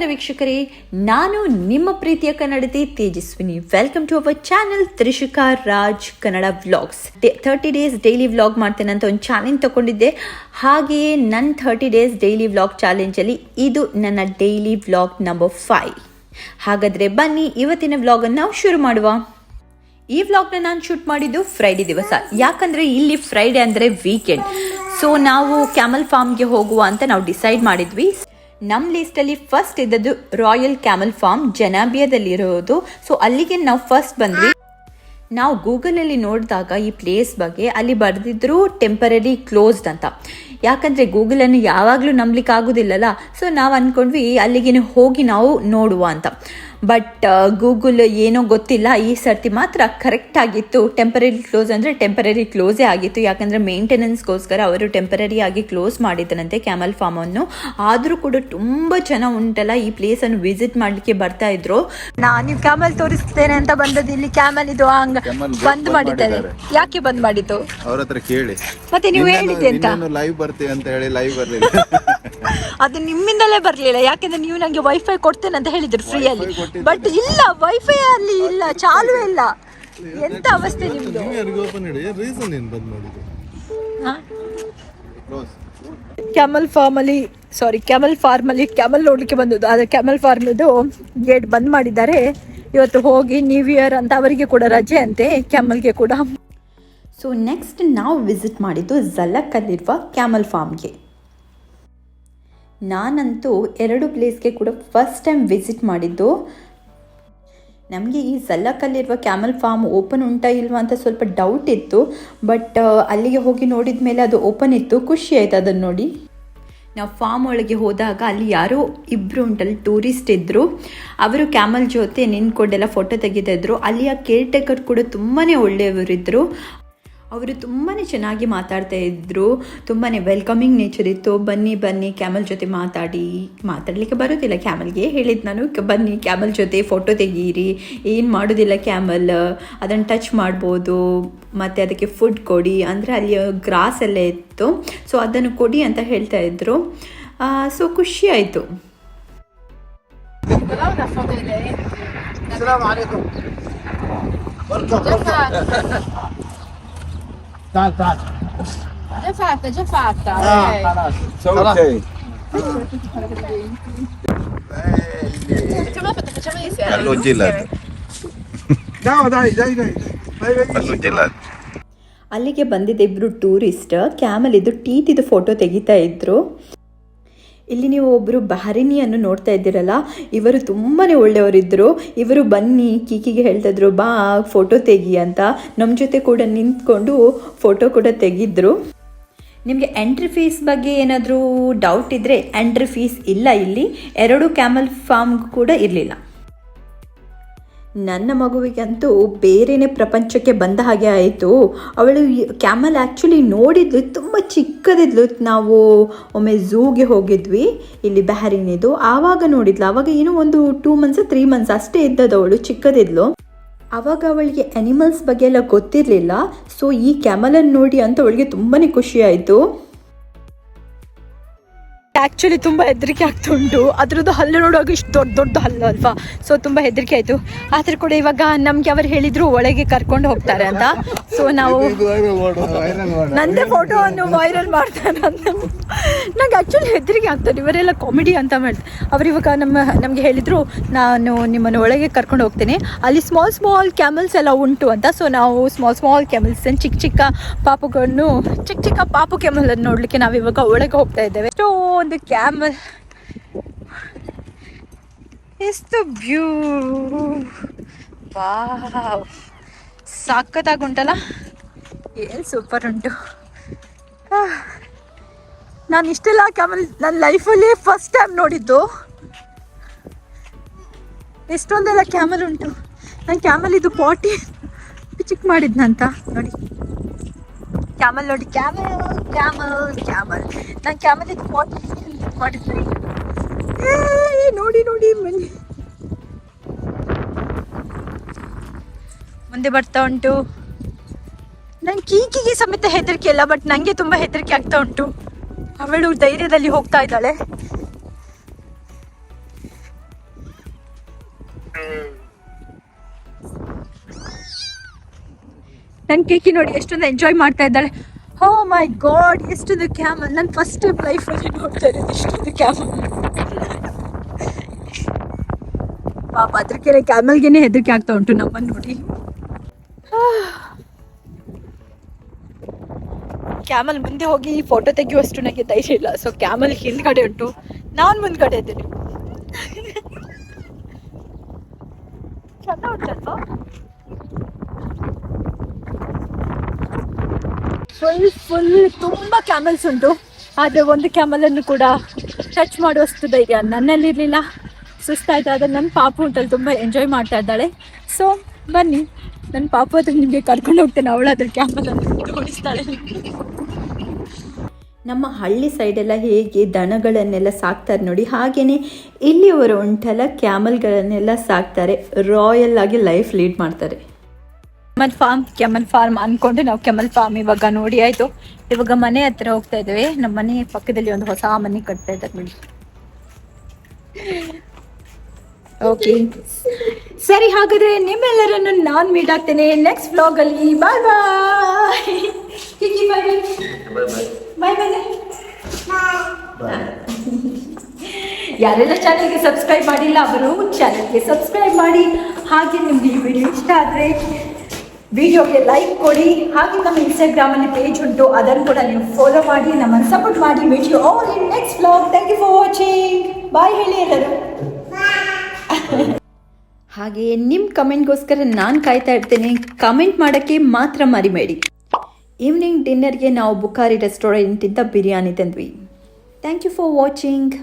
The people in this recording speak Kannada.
ನಮಸ್ಕಾರ ವೀಕ್ಷಕರೇ, ನಾನು ನಿಮ್ಮ ಪ್ರೀತಿಯ ಕನ್ನಡತಿ Tejaswini. Welcome to our channel Trishika Raj Kannada vlogs thirty days daily vlog ಮಾಡ್ತೇನೆ ಅಂತ ಒಂದು ಚಾಲೆಂಜ್ ತಗೊಂಡಿದ್ದೆ. ಹಾಗೆಯೇ ನನ್ನ ಥರ್ಟಿ ಡೇಸ್ ಡೈಲಿ ವ್ಲಾಗ್ ಚಾಲೆಂಜಲ್ಲಿ ಇದು ನನ್ನ ಡೈಲಿ ವ್ಲಾಗ್ ನಂಬರ್ ಫೈವ್ ಹಾಗಾದರೆ ಬನ್ನಿ, ಇವತ್ತಿನ ವ್ಲಾಗನ್ನು ನಾವು ಶುರು ಮಾಡುವ. ಈ ವ್ಲಾಗ್ನ ನಾನು ಶೂಟ್ ಮಾಡಿದ್ದು ಫ್ರೈಡೆ ದಿವಸ. ಯಾಕಂದ್ರೆ ಇಲ್ಲಿ ಫ್ರೈಡೆ ಅಂದರೆ ವೀಕೆಂಡ್ ಸೊ ನಾವು ಕ್ಯಾಮಲ್ ಫಾರ್ಮ್ಗೆ ಹೋಗುವ ಅಂತ ನಾವು ಡಿಸೈಡ್ ಮಾಡಿದ್ವಿ. ನಮ್ಮ ಲೀಸ್ಟಲ್ಲಿ ಫಸ್ಟ್ ಇದ್ದದ್ದು ರಾಯಲ್ ಕ್ಯಾಮಲ್ ಫಾರ್ಮ್ ಜನಾಬಿಯಾದಲ್ಲಿರೋದು ಸೊ ಅಲ್ಲಿಗೆ ನಾವು ಫಸ್ಟ್ ಬಂದ್ವಿ. ನಾವು ಗೂಗಲಲ್ಲಿ ನೋಡಿದಾಗ ಈ ಪ್ಲೇಸ್ ಬಗ್ಗೆ ಅಲ್ಲಿ ಬರೆದಿದ್ರು ಟೆಂಪರರಿ ಕ್ಲೋಸ್ಡ್ ಅಂತ. ಯಾಕಂದರೆ ಗೂಗಲನ್ನು ಯಾವಾಗಲೂ ನಂಬಲಿಕ್ಕೆ ಆಗೋದಿಲ್ಲಲ್ಲ ಸೊ ನಾವು ಅಂದ್ಕೊಂಡ್ವಿ ಅಲ್ಲಿಗೆ ಹೋಗಿ ನಾವು ನೋಡುವ ಅಂತ. ಬಟ್ ಗೂಗಲ್ ಏನೋ ಗೊತ್ತಿಲ್ಲ. ಈ ಸರ್ತಿ ಮಾತ್ರ ಕರೆಕ್ಟ್ ಆಗಿತ್ತು. ಟೆಂಪರರಿ ಕ್ಲೋಸ್ ಅಂದರೆ ಟೆಂಪರರಿ ಕ್ಲೋಸೇ ಆಗಿತ್ತು. ಯಾಕಂದರೆ ಮೇಂಟೆನೆನ್ಸ್ಗೋಸ್ಕರ ಅವರು ಟೆಂಪರರಿ ಆಗಿ ಕ್ಲೋಸ್ ಮಾಡಿದ್ದನಂತೆ ಕ್ಯಾಮಲ್ ಫಾರ್ಮನ್ನು ಆದರೂ ಕೂಡ ತುಂಬ ಚೆನ್ನಾಗಿ ಉಂಟಲ್ಲ ಈ ಪ್ಲೇಸನ್ನು ವಿಸಿಟ್ ಮಾಡಲಿಕ್ಕೆ ಬರ್ತಾ ಇದ್ರು. ನಾನು ನೀವು ಕ್ಯಾಮಲ್ ತೋರಿಸ್ತೇನೆ ಅಂತ ಬಂದದ್ದು ಇಲ್ಲಿ ಕ್ಯಾಮಲ್ ಇದು ಹಂಗ ಬಂದ್ ಮಾಡಿದ್ದಾರೆ. ಯಾಕೆ ಬಂದ್ ಮಾಡಿದ್ದು? ಅವ್ರ ಹತ್ರ ಕೇಳಿ. ಮತ್ತೆ ನೀವು ಹೇಳಿದ್ದೆ ಅಂತ ಲೈವ್ ಬರ್ತೀವಿ ಅಂತ ಹೇಳಿ ಲೈವ್ ಬರ್ಲಿಲ್ಲ. ಅದು ನಿಮ್ಮಿಂದಲೇ ಬರ್ಲಿಲ್ಲ. ಯಾಕಂದ್ರೆ ನೀವು ನಂಗೆ ವೈಫೈ ಕೊಡ್ತೇನೆ ಅಂತ ಹೇಳಿದ್ರು ಫ್ರೀ ಅಲ್ಲಿ. ಬಟ್ ಇಲ್ಲ ವೈಫೈ ಅಲ್ಲಿ ಇಲ್ಲ ಚಾಲು ಇಲ್ಲ. ಎಂತ ಅವಸ್ಥೆ ನಿಮ್ದು? ರೀಸನ್ ಏನು ಬಂದ್. ಕ್ಯಾಮಲ್ ಫಾರ್ಮ್ ಅಲ್ಲಿ ಸಾರಿ ಕ್ಯಾಮಲ್ ಫಾರ್ಮ್ ಅಲ್ಲಿ ಕ್ಯಾಮಲ್ ನೋಡ್ಲಿಕ್ಕೆ ಬಂದದ್ದು. ಆದ್ರೆ ಕ್ಯಾಮಲ್ ಫಾರ್ಮ್ ಇದು ಗೇಟ್ ಬಂದ್ ಮಾಡಿದ್ದಾರೆ. ಇವತ್ತು ಹೋಗಿ ನ್ಯೂ ಇಯರ್ ಅಂತ ಅವರಿಗೆ ಕೂಡ ರಜೆ ಅಂತೆ ಕ್ಯಾಮಲ್ಗೆ ಕೂಡ. ಸೊ ನೆಕ್ಸ್ಟ್ ನಾವು ವಿಸಿಟ್ ಮಾಡಿದ್ದು ಜಲಕ್ಕಲ್ಲಿರುವ ಕ್ಯಾಮಲ್ ಫಾರ್ಮ್ಗೆ ನಾನಂತೂ ಎರಡು ಪ್ಲೇಸ್ಗೆ ಕೂಡ ಫಸ್ಟ್ ಟೈಮ್ ವಿಸಿಟ್ ಮಾಡಿದ್ದು. ನಮಗೆ ಈ ಸಲ್ಲಕ್ಕಲ್ಲಿರುವ ಕ್ಯಾಮಲ್ ಫಾರ್ಮ್ ಓಪನ್ ಉಂಟಾ ಇಲ್ವಾ ಅಂತ ಸ್ವಲ್ಪ ಡೌಟ್ ಇತ್ತು. ಬಟ್ ಅಲ್ಲಿಗೆ ಹೋಗಿ ನೋಡಿದ ಮೇಲೆ ಅದು ಓಪನ್ ಇತ್ತು. ಖುಷಿ ಆಯ್ತು ಅದನ್ನು ನೋಡಿ. ನಾವು ಫಾರ್ಮ್ ಒಳಗೆ ಹೋದಾಗ ಅಲ್ಲಿ ಯಾರೋ ಇಬ್ಬರು ಉಂಟಲ್ಲಿ ಟೂರಿಸ್ಟ್ ಇದ್ದರು ಅವರು ಕ್ಯಾಮಲ್ ಜೊತೆ ನಿಂತ್ಕೊಂಡೆಲ್ಲ ಫೋಟೋ ತೆಗಿತಾ ಇದ್ರು. ಅಲ್ಲಿಯ ಕೇರ್ ಟೇಕರ್ ಕೂಡ ತುಂಬಾ ಒಳ್ಳೆಯವರಿದ್ದರು ಅವರು ತುಂಬಾ ಚೆನ್ನಾಗಿ ಮಾತಾಡ್ತಾ ಇದ್ದರು ತುಂಬಾ ವೆಲ್ಕಮಿಂಗ್ ನೇಚರ್ ಇತ್ತು. ಬನ್ನಿ ಬನ್ನಿ ಕ್ಯಾಮಲ್ ಜೊತೆ ಮಾತಾಡಿ. ಮಾತಾಡಲಿಕ್ಕೆ ಬರೋದಿಲ್ಲ ಕ್ಯಾಮಲ್ಗೆ ಹೇಳಿದ್ದು ನಾನು ಬನ್ನಿ ಕ್ಯಾಮಲ್ ಜೊತೆ ಫೋಟೋ ತೆಗೀರಿ. ಏನು ಮಾಡೋದಿಲ್ಲ ಕ್ಯಾಮಲ್ ಅದನ್ನು ಟಚ್ ಮಾಡ್ಬೋದು. ಮತ್ತು ಅದಕ್ಕೆ ಫುಡ್ ಕೊಡಿ. ಅಂದರೆ ಅಲ್ಲಿ ಗ್ರಾಸ್ ಎಲ್ಲ ಇತ್ತು. ಸೊ ಅದನ್ನು ಕೊಡಿ ಅಂತ ಹೇಳ್ತಾ ಇದ್ರು. ಸೊ ಖುಷಿ ಆಯಿತು. Già fatta, già fatta. ok. Facciamo fatta, facciamo insieme. ಅಲ್ಲೊಂಜಿಲ್ಲ ಅದು Ciao, dai, dai, dai. Vai, vai. ಅಲ್ಲೊಂಜಿಲ್ಲ ಅದು ಅಲ್ಲಿಗೆ ಬಂದಿದ್ದ ಇಬ್ಬರು ಟೂರಿಸ್ಟ್ ಕ್ಯಾಮಲ್ ಇದು ಟೀತಿದು ಫೋಟೋ ತೆಗಿತಾ ಇದ್ರು ಇಲ್ಲಿ ನೀವು ಒಬ್ಬರು ಬಹರಿನಿಯನ್ನು ನೋಡ್ತಾ ಇದ್ದೀರಲ್ಲ, ಇವರು ತುಂಬಾ ಒಳ್ಳೆಯವರಿದ್ದರು ಇವರು ಬನ್ನಿ, ಕೀಕಿಗೆ ಹೇಳ್ತಾ ಇದ್ರು, ಬಾ ಫೋಟೋ ತೆಗಿ ಅಂತ. ನಮ್ಮ ಜೊತೆ ಕೂಡ ನಿಂತ್ಕೊಂಡು ಫೋಟೋ ಕೂಡ ತೆಗಿದ್ರು. ನಿಮಗೆ ಎಂಟ್ರಿ ಫೀಸ್ ಬಗ್ಗೆ ಏನಾದರೂ ಡೌಟ್ ಇದ್ದರೆ ಎಂಟ್ರಿ ಫೀಸ್ ಇಲ್ಲ ಇಲ್ಲಿ. ಎರಡು ಕ್ಯಾಮಲ್ ಫಾರ್ಮ್ ಕೂಡ ಇರಲಿಲ್ಲ. ನನ್ನ ಮಗುವಿಗಂತೂ ಬೇರೆನೇ ಪ್ರಪಂಚಕ್ಕೆ ಬಂದ ಹಾಗೆ ಆಯಿತು. ಅವಳು ಕ್ಯಾಮಲ್ ಆ್ಯಕ್ಚುಲಿ ನೋಡಿದ್ಲು, ತುಂಬ ಚಿಕ್ಕದಿದ್ಲು. ನಾವು ಒಮ್ಮೆ ಝೂಗೆ ಹೋಗಿದ್ವಿ, ಇಲ್ಲಿ ಬ್ಯಾರಿನಿದು. ಆವಾಗ ನೋಡಿದ್ಲು, ಆವಾಗ ಏನೋ ಒಂದು ಟೂ ಮಂತ್ಸ್ ತ್ರೀ ಮಂತ್ಸ್ ಅಷ್ಟೇ ಇದ್ದದ್ದು ಅವಳು, ಚಿಕ್ಕದಿದ್ಲು. ಆವಾಗ ಅವಳಿಗೆ ಅನಿಮಲ್ಸ್ ಬಗ್ಗೆ ಎಲ್ಲ ಗೊತ್ತಿರಲಿಲ್ಲ. ಸೊ ಈ ಕ್ಯಾಮಲನ್ನು ನೋಡಿ ಅಂತ ಅವಳಿಗೆ ತುಂಬಾ ಖುಷಿಯಾಯಿತು ಆ್ಯಕ್ಚುಲಿ ತುಂಬ ಹೆದರಿಕೆ ಆಗ್ತಾ ಉಂಟು. ಅದ್ರದ್ದು ಹಲ್ಲು ನೋಡುವಾಗ ಇಷ್ಟು ದೊಡ್ಡ ದೊಡ್ಡ ಹಲ್ಲು ಅಲ್ವಾ? ಸೊ ತುಂಬ ಹೆದರಿಕೆ ಆಯಿತು. ಆದ್ರೆ ಕೂಡ ಇವಾಗ ನಮಗೆ ಅವರು ಹೇಳಿದ್ರು ಒಳಗೆ ಕರ್ಕೊಂಡು ಹೋಗ್ತಾರೆ ಅಂತ. ಸೊ ನಾವು ನಂದೇ ಫೋಟೋವನ್ನು ವೈರಲ್ ಮಾಡ್ತಾರೆ ಅಂತ. ನಂಗೆ ಆ್ಯಕ್ಚುಲಿ ಹೆದರಿಕೆ ಆಗ್ತದೆ ಇವರೆಲ್ಲ ಕಾಮಿಡಿ ಅಂತ ಮಾಡ್ತಾರೆ. ಅವರು ಇವಾಗ ನಮ್ಮ, ನಮಗೆ ಹೇಳಿದರು, ನಾನು ನಿಮ್ಮನ್ನು ಒಳಗೆ ಕರ್ಕೊಂಡು ಹೋಗ್ತೇನೆ. ಅಲ್ಲಿ ಸ್ಮಾಲ್ ಸ್ಮಾಲ್ ಕ್ಯಾಮಲ್ಸ್ ಎಲ್ಲ ಉಂಟು ಅಂತ. ಸೊ ನಾವು ಸ್ಮಾಲ್ ಸ್ಮಾಲ್ ಕ್ಯಾಮಲ್ಸ್ ಚಿಕ್ಕ ಚಿಕ್ಕ ಪಾಪುಗಳನ್ನು ಚಿಕ್ಕ ಚಿಕ್ಕ ಪಾಪು ಕ್ಯಾಮಲನ್ನು ನೋಡಲಿಕ್ಕೆ ನಾವು ಇವಾಗ ಒಳಗೆ ಹೋಗ್ತಾ ಇದ್ದೇವೆ. ಎಷ್ಟೋ ಒಂದು ಕ್ಯಾಮಲ್ ಎಷ್ಟು ಬ್ಯೂ. ವಾವ್. ಸಾಕತ್ತಾಗಿ ಉಂಟಲ್ಲ? ಏನು ಸೂಪರ್ ಉಂಟು. ನಾನು ಇಷ್ಟೆಲ್ಲ ಕ್ಯಾಮಲ್ ನನ್ನ ಲೈಫಲ್ಲಿ ಫಸ್ಟ್ ಟೈಮ್ ನೋಡಿದ್ದು. ಎಷ್ಟೊಂದೆಲ್ಲ ಕ್ಯಾಮಲ್ ಉಂಟು. ನಾನು ಕ್ಯಾಮಲ್ ಇದು ಪಾಟಿ. ಚಿಕ್ಕ ಮಾಡಿದ್ನಂತ ನೋಡಿ. ಕ್ಯಾಮಲ್ ನೋಡಿ. ಕ್ಯಾಮಲ್ ಕ್ಯಾಮಲ್ ಕ್ಯಾಮಲ್ ನಾನು ಕ್ಯಾಮಲ್ ಇದು ಪಾಟಿ. ನೋಡಿ ನೋಡಿ ಬನ್ನಿ. ಮುಂದೆ ಬರ್ತಾ ಉಂಟು. ನನ್ನ ಕೀಕಿಗೆ ಸಮೇತ ಹೆದರಿಕೆ ಇಲ್ಲ ಬಟ್ ನಂಗೆ ತುಂಬಾ ಹೆದರಿಕೆ ಆಗ್ತಾ ಉಂಟು. ಅವಳು ಧೈರ್ಯದಲ್ಲಿ ಹೋಗ್ತಾ ಇದ್ದಾಳೆ. ನನ್ ಕೀಕಿ ನೋಡಿ ಎಷ್ಟೊಂದು ಎಂಜಾಯ್ ಮಾಡ್ತಾ ಇದ್ದಾಳೆ. ಹೋ ಮೈ ಗಾಡ್ ಎಷ್ಟೊಂದು ಕ್ಯಾಮಲ್ ನಾನು ಫಸ್ಟ್ ಟೈಮ್ ಲೈಫಲ್ಲಿ ನೋಡ್ತಾ ಇರೋದು ಇಷ್ಟೊಂದು ಕ್ಯಾಮಲ್ ಪಾಪ ಅದ್ರಕ್ಕೆ ಕ್ಯಾಮಲ್ಗೆನೆ ಹೆದರಿಕೆ ಆಗ್ತಾ ಉಂಟು ನಮ್ಮನ್ನು ನೋಡಿ. ಕ್ಯಾಮಲ್ ಮುಂದೆ ಹೋಗಿ ಫೋಟೋ ತೆಗೆಯುವಷ್ಟು ನನಗೆ ಧೈರ್ಯ ಇಲ್ಲ. ಸೊ ಕ್ಯಾಮಲ್ ಹಿಂದ್ಗಡೆ ಉಂಟು. ನಾನು ಮುಂದ್ಗಡೆ ಇದ್ದೇನೆ. ಚಂದ ಉಂಟಲ್ವಾ? ಫುಲ್ ಫುಲ್ ತುಂಬ ಕ್ಯಾಮಲ್ಸ್ ಉಂಟು. ಆದರೆ ಒಂದು ಕ್ಯಾಮಲನ್ನು ಕೂಡ ಟಚ್ ಮಾಡುವಷ್ಟು ಧೈರ್ಯ ನನ್ನಲ್ಲಿರಲಿಲ್ಲ. ಸುಸ್ತಾಯ್ತು ಆದರೆ ನನ್ನ ಪಾಪು ಉಂಟಲ್ಲಿ ತುಂಬ ಎಂಜಾಯ್ ಮಾಡ್ತಾ ಇದ್ದಾಳೆ. ಸೊ ಬನ್ನಿ. ನನ್ನ ಪಾಪು ಹತ್ರ ನಿಮಗೆ ಕರ್ಕೊಂಡು ಹೋಗ್ತೇನೆ, ಅವಳು ಅದ್ರ ಕ್ಯಾಮಲನ್ನು ತೋರಿಸ್ತಾಳೆ. ನಮ್ಮ ಹಳ್ಳಿ ಸೈಡೆಲ್ಲ ಹೇಗೆ ದನಗಳನ್ನೆಲ್ಲ ಸಾಕ್ತಾರೆ ನೋಡಿ ಹಾಗೆಯೇ ಇಲ್ಲಿಯವರು ಉಂಟಲ್ಲ ಕ್ಯಾಮಲ್ಗಳನ್ನೆಲ್ಲ ಸಾಕ್ತಾರೆ ರಾಯಲ್ ಆಗಿ ಲೈಫ್ ಲೀಡ್ ಮಾಡ್ತಾರೆ. ಕೆಮಲ್ ಫಾರ್ಮ್ ಕೆಮಲ್ ಫಾರ್ಮ್ ಅನ್ಕೊಂಡು ನಾವು ಕೆಮಲ್ ಫಾರ್ಮ್ ಇವಾಗ ನೋಡಿ ಆಯ್ತು. ಇವಾಗ ಮನೆ ಹತ್ರ ಹೋಗ್ತಾ ಇದ್ದೇವೆ. ನಮ್ಮ ಮನೆ ಪಕ್ಕದಲ್ಲಿ ಒಂದು ಹೊಸ ಮನೆ ಕಟ್ತಾ ಇದ್ದಾರೆ ನೋಡಿ. ಓಕೆ ಸರಿ, ಹಾಗಾದ್ರೆ ನಿಮ್ಮೆಲ್ಲರನ್ನು ನಾನು ಮೀಟ್ ಆಗ್ತೇನೆ ನೆಕ್ಸ್ಟ್ ಬ್ಲಾಗ್ ಅಲ್ಲಿ. ಬಾಯ್ ಬಾಯ್ ಬಾಯ್ ಬಾಯ್ ಯಾರೆಲ್ಲ ಚಾನಲ್ಗೆ ಸಬ್ಸ್ಕ್ರೈಬ್ ಮಾಡಿಲ್ಲ, ಅವರು ಚಾನಲ್ಗೆ ಸಬ್ಸ್ಕ್ರೈಬ್ ಮಾಡಿ. ಹಾಗೆ ನಿಮ್ಗೆ ಈ ವಿಡಿಯೋ ಇಷ್ಟ ಆದರೆ ವಿಡಿಯೋಗೆ ಲೈಕ್ ಕೊಡಿ, ಹಾಗೆ ನಮ್ಮ ಇನ್ಸ್ಟಾಗ್ರಾಮಲ್ಲಿ ಪೇಜ್ ಉಂಟು, ಅದನ್ನು ಕೂಡ ನೀವು ಫಾಲೋ ಮಾಡಿ, ನಮ್ಮನ್ನು ಸಪೋರ್ಟ್ ಮಾಡಿ video all in next blog thank you for watching bye ಹೇಳಿ ಎಲ್ಲರೂ. ಹಾಗೆ ನಿಮ್ಮ ಕಮೆಂಟ್ಗೋಸ್ಕರ ನಾನು ಕಾಯ್ತಾ ಇರ್ತೇನೆ. ಕಮೆಂಟ್ ಮಾಡೋಕ್ಕೆ ಮಾತ್ರ ಮರಿಬೇಡಿ. ಈವ್ನಿಂಗ್ ಡಿನ್ನರ್ಗೆ ನಾವು ಬುಖಾರಿ ರೆಸ್ಟೋರೆಂಟಿಂದ biryani ತಂದ್ವಿ. Thank you for watching